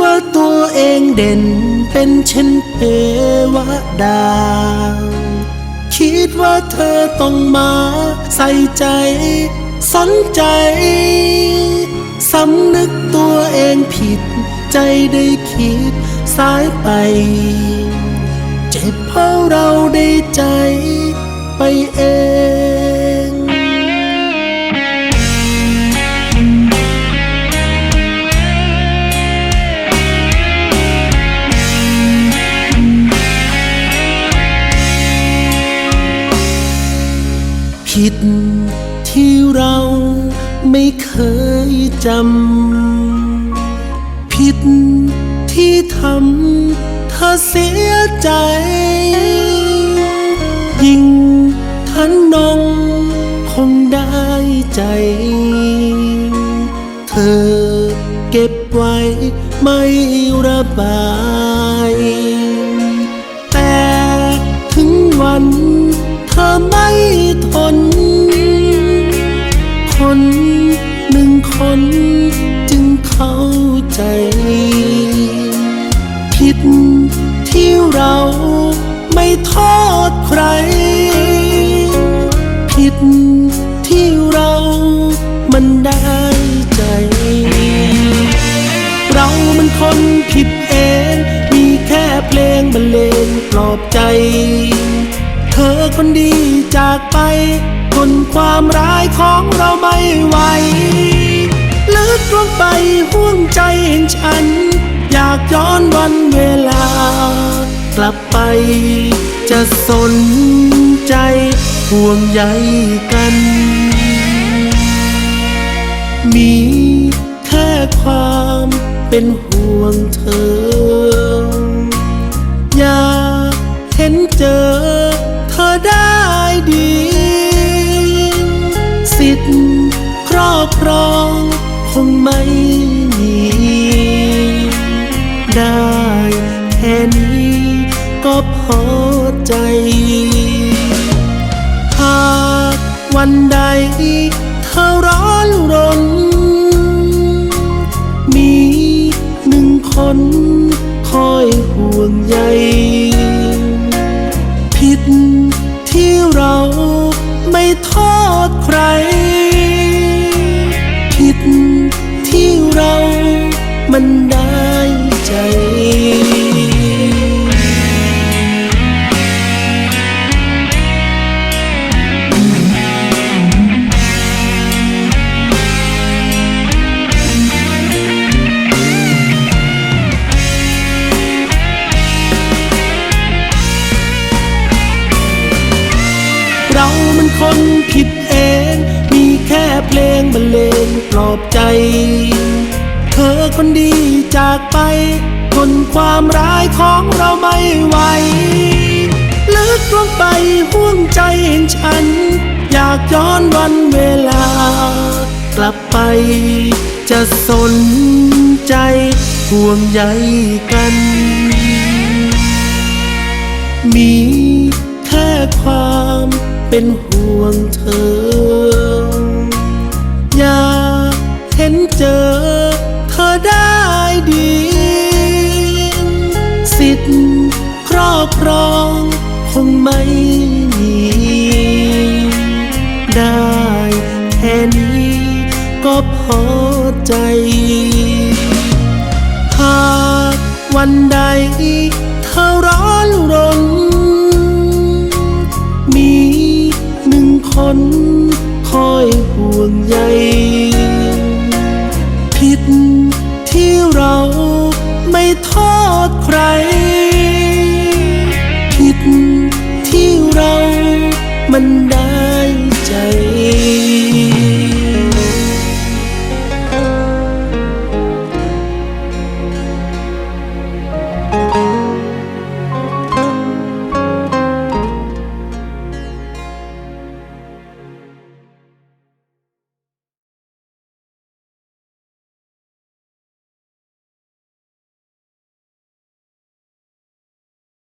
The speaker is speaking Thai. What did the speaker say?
ว่าตัวเองเด่นเป็นเช่นเทวดา คิดว่าเธอต้องมาใส่ใจ สนใจ สำนึกตัวเองผิด ใจได้คิดสายไป เจ็บเพราะเราได้ใจไปเอง ผิดที่เราไม่เคยจำผิดที่ทำเธอเสียใจ ยิ่งทันนองคงได้ใจ เธอเก็บไว้ไม่ระบาย แต่ถึงวันเธอไม่ มันได้ใจ เรามันคนผิดเอง มีแค่เพลงบรรเลงปลอบใจ เธอคนดีจากไป คนความร้ายของเราไม่ไหวลึกลงไปห่วงใจแห่งฉัน อยากย้อนวันเวลา กลับไปจะสนใจห่วงใยกัน มีแค่ความเป็นห่วงเธอ อยากเห็นเจอเธอได้ดี สิทธิ์ครอบครองคงไม่มี ได้แค่นี้ก็พอใจหากวันใดเธอรอ น เรามันคนผิดเอง มีแค่เพลงบรรเลงปลอบใจ เธอคนดีจากไปคนความร้ายของเราไม่ไหวลึกลงไปห่วงใจแห่งฉัน อยากย้อนวันเวลา กลับไปจะสนใจห่วงใยกัน มีแค่ความ เป็นห่วงเธอ อยากเห็นเจอเธอได้ดี สิทธิ์ครอบครองคงไม่มี ได้แค่นี้ก็พอใจ หากวันใด โทษใคร ผิดที่เรามัน